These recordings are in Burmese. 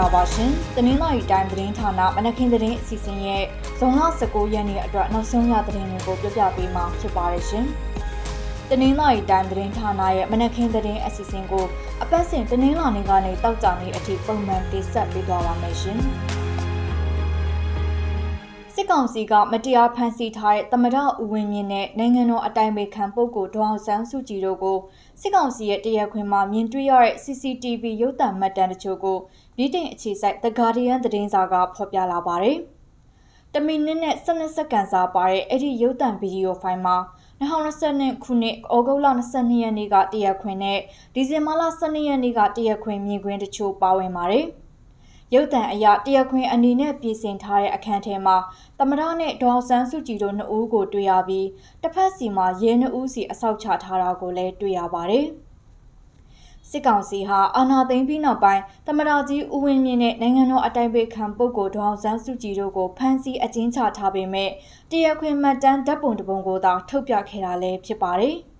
္ဂလာပါရှင်။တနင်္လာရီတိုင်းသတင်းဌာနမနက်ခင်းသတင်းအစီအစဉ်ရဲ့ဇွန်လ19ရက်နေ့အတွက်နောက်ဆုံးရသတင်းတွေကိုပြပြပေးမှာဖြစ်ပါတယ်ရှင်။တနင်္လာရီတိုင်းသတင်းဌာနရဲ့မနက်ခင်းသတင်းအစီအစဉ်ကိုအပတ်စဉ်တနင်္လာနေ့ကနေတောက်ကြနေ့အထိပုံမှန်တင်ဆက်ပေးသွားပါမယ်ရှင်။စစ် ကောင်စီကမတရားဖမ်းဆီးထားတဲ့သမရဦးဝင်းမြင့်နဲ့နိုင်ငံတော်အတိုင်ပင်ခံပုဂ္ဂိုလ်ဒေါအောင်ဆန်းစုကြည်တို့ကိုစစ်ကောင်စီရဲ့တရားခွင်မှာမြင်တွေ့ရတဲ့ CCTV ရုပ်သံမှတ်တမ်းတချို့ကိုပြည်တင်အခြေစိုက် The Guardian သတင်းစာကဖော်ပြလာပါတယ်။တမီနစ်နဲ့12စက္ကန့်စာပါတဲ့အဲ့ဒီရုပ်သံဗီဒီယိုဖိုင်မှာ2020ခုနှစ်ဩဂုတ်လ22ရက်နေ့ကတရားခွင်နဲ့ဒီဇင်ဘာလ12ရက်နေ့ကတရားခွင်မြင်ကွင်းတချို့ပါဝင်ပါတယ်။ ရုပ်သံအရတရားခွင်အနေနဲ့ပြည်စင်ထားတဲ့အခန်းထဲမှာတမရနဲ့ဒေါအောင်ဆန်းစုကြည်တို့နှစ်ဦးကိုတွေ့ရပြီးတစ်ဖက်စီမှာရဲနှစ်ဦးစီအဆောက်ချထားတာကိုလည်းတွေ့ရပါတယ်။စစ်ကောင်စီဟာအာဏာသိမ်းပြီးနောက်ပိုင်းတမရကြီးဦးဝင်းမြင့်နဲ့နိုင်ငံတော်အတိုင်ပင်ခံပုဂ္ဂိုလ်ဒေါအောင်ဆန်းစုကြည်တို့ကိုဖမ်းဆီးအကျဉ်းချထားပေမဲ့တရားခွင်မှတ်တမ်းဓာတ်ပုံတစ်ပုံကိုသာထုတ်ပြခဲ့တာလည်းဖြစ်ပါတယ်။တ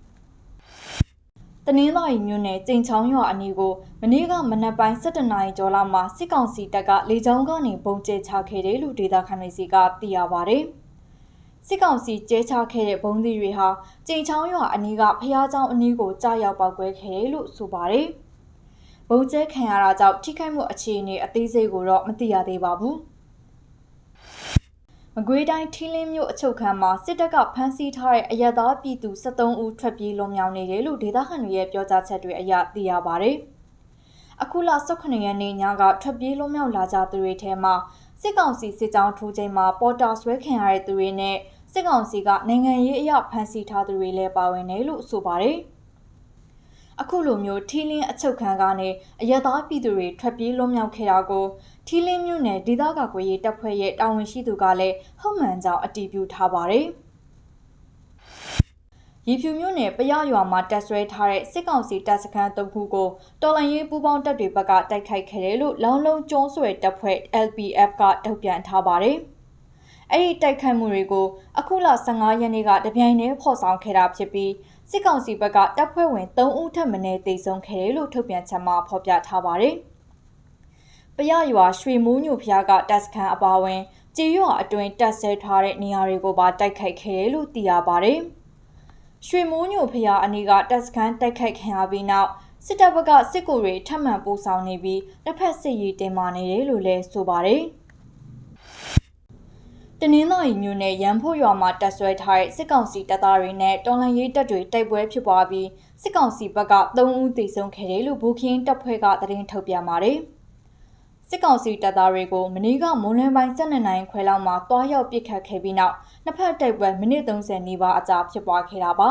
နင်္သာရီမြို့နယ်ကြိမ်ချောင်းရွာအနီးကိုမနေ့ကမနက်ပိုင်း7:00နာရီကျော်လောက်မှာစစ်ကောင်စီတပ်ကလေကြောင်းကနေပုံကျဲချခဲ့တယ်လို့ဒေသခံတွေစီကသိရပါဗျ။စစ်ကောင်စီကျဲချခဲ့တဲ့ဘုံသီးတွေဟာကြိမ်ချောင်းရွာအနီးကဖျားချောင်းအနီးကိုကြားရောက်ပောက်ကွဲခဲ့တယ်လို့ဆိုပါဗျ။ဘုံကျဲခံရတာကြောင့်ထိခိုက်မှုအခြေအနေအသေးစိတ်ကိုတော့မသိရသေးပါဘူး။ မကွေးတိုင်းထီလင်းမြို့အချုပ်ခန်းမှာစစ်တပ်ကဖမ်းဆီးထားတဲ့အရသားပြည်သူ73ဦးထွက်ပြေးလွန်မြောက်နေတယ်လို့ဒေသခံတွေရဲ့ပြောကြားချက်တွေအရသိရပါဗျ။အခုလ18ရက်နေ့ညကထွက်ပြေးလွန်မြောက်လာကြသူတွေထဲမှာစစ်ကောင်စီစစ်ကြောင်းထိုးချိန်မှာပေါ်တာဆွဲခံရတဲ့သူတွေနဲ့စစ်ကောင်စီကနိုင်ငံရေးအရဖမ်းဆီးထားသူတွေလည်းပါဝင်တယ်လို့ဆိုပါတယ်။ အခုလိုမျိုးထီလင်းအချုပ်ခန်းကနေအရသာပြည်သူတွေထွက်ပြေးလွတ်မြောက်ခဲ့တာကိုထီလင်းမြို့နယ်ဒေသကာကွယ်ရေးတပ်ဖွဲ့ရဲ့တာဝန်ရှိသူကလည်းဟုတ်မှန်ကြောင်းအတည်ပြုထားပါတယ်။ရီဖြူမြို့နယ်ပရရွာမှာတက်ဆွဲထားတဲ့စစ်ကောင်စီတပ်စခန်းတုပ်ခုကိုတော်လိုင်းရေးပူးပေါင်းတပ်တွေဘက်ကတိုက်ခိုက်ခဲ့တယ်လို့လောင်းလုံးကျွန်းဆွဲတပ်ဖွဲ့ LPF ကထုတ်ပြန်ထားပါတယ်။ အဲ့ဒီတိုက်ခိုက်မှုတွေကိုအခုလ15ရက်နေ့ကတပြိုင်တည်းဖော်ဆောင်ခဲ့တာဖြစ်ပြီးစစ်ကောင်စီဘက်ကတပ်ဖွဲ့ဝင်3ဦးထပ်မံတေဆုံးခဲ့တယ်လို့ထုတ်ပြန်ချက်မှာဖော်ပြထားပါတယ်။ပရရွာရွှေမိုးညိုဖျားကတပ်စခန်းအပါအဝင်ကြေးရွာအတွင်းတပ်ဆဲထားတဲ့နေရာတွေကိုပါတိုက်ခိုက်ခဲ့တယ်လို့သိရပါတယ်။ရွှေမိုးညိုဖျားအနီးကတပ်စခန်းတိုက်ခိုက်ခံရပြီးနောက်စစ်တပ်ဘက်ကစစ်ကူတွေထပ်မံပို့ဆောင်နေပြီးတစ်ဖက်စစ်ရေးတင်မာနေတယ်လို့လည်းဆိုပါတယ်။ တနင်္သာရီမြို့နယ်ရန်ဖို့ရွာမှာတပ်ဆွဲထားတဲ့စစ်ကောင်စီတပ်သားတွေနဲ့တော်လှန်ရေးတပ်တွေတိုက်ပွဲဖြစ်ပွားပြီးစစ်ကောင်စီဘက်က3ဦးသေဆုံးခဲ့တယ်လို့ဘူခင်းတပ်ဖွဲ့ကသတင်းထုတ်ပြန်ပါတယ်။စစ်ကောင်စီတပ်သားတွေကိုမနေ့ကမွန်းလွဲပိုင်း7နိုင်ခွဲလောက်မှာတွားရောက်ပစ်ခတ်ခဲ့ပြီးနောက်နှစ်ဖက်တိုက်ပွဲမိနစ်30နီးပါးအကြာဖြစ်ပွားခဲ့တာပါ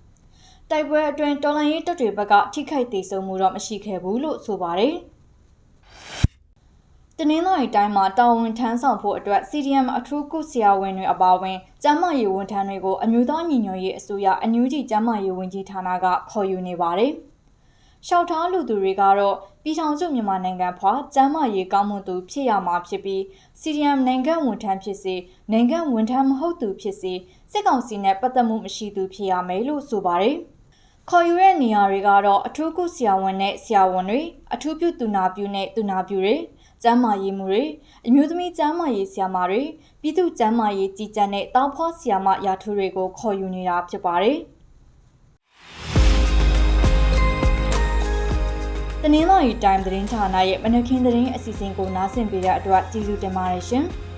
။တိုက်ပွဲအတွင်းတော်လှန်ရေးတပ်တွေဘက်ကထိခိုက်ဒေဆုံးမှုတော့မရှိခဲ့ဘူးလို့ဆိုပါတယ်။ တနင်္လာရီတိုင်းမှာတာဝန်ထမ်းဆောင်ဖို့အတွက် CDM အထူးကုဆရာဝန်တွေအပါအဝင်ကျန်းမာရေးဝန်ထမ်းတွေကိုအမျိုးသားညီညွတ်ရေးအစိုးရအညူးကြီးကျန်းမာရေးဝန်ကြီးဌာနကခေါ်ယူနေပါတယ်။ရှောက်ထားလူသူတွေကတော့ပြည်ထောင်စုမြန်မာနိုင်ငံဖွာကျန်းမာရေးကောင်းမွန်သူဖြစ်ရမှာဖြစ်ပြီး CDM နိုင်ငံဝန်ထမ်းဖြစ်စေနိုင်ငံဝန်ထမ်းမဟုတ်သူဖြစ်စေစစ်ကောင်စီနဲ့ပတ်သက်မှုမရှိသူဖြစ်ရမယ်လို့ဆိုပါတယ်။ခေါ်ယူတဲ့နေရာတွေကတော့အထူးကုဆရာဝန်နဲ့ဆရာဝန်တွေအထူးပြုသူနာပြုနဲ့သူနာပြုတွေ ကျန်းမာရေးမှုတွေအမျိုးသမီးကျန်းမာရေးဆရာမတွေပြည်သူ့ကျန်းမာရေးကြီးကြပ်တဲ့တောင်ဖောဆရာမရာထူးတွေကိုခေါ်ယူနေတာဖြစ်ပါတယ်။တနင်္လာရီတိုင်းသတင်းဌာနရဲ့မနက်ခင်းသတင်းအစီအစဉ်ကိုနားဆင်ပေးတဲ့အတွက်ကျေးဇူးတင်ပါတယ်ရှင်။